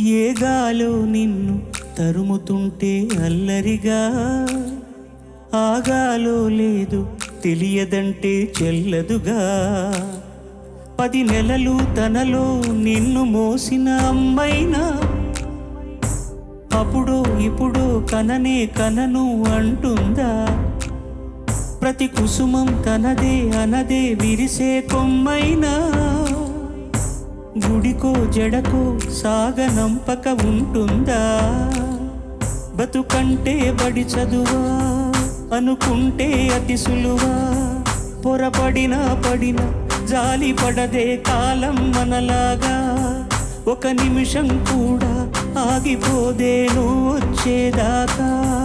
ఏ గాలో నిన్ను తరుముతుంటే అల్లరిగా? ఆగాలో లేదు తెలియదంటే చెల్లదుగా? పది నెలలు తనలో నిన్ను మోసిన అమ్మైనా? అప్పుడో ఇప్పుడో కననే కనను అంటుందా? ప్రతి కుసుమం తనదే అనదే విరిసే కొమ్మైనా? గుడికో జడకో సాగనంపక ఉంటుందా? బతుకంటే బడి చదువా అనుకుంటే అతి సులువా? పొరపడిన పడిన జాలి పడదే కాలం మనలాగా. ఒక నిమిషం కూడా ఆగిపోదే నువ్వు వచ్చేదాకా.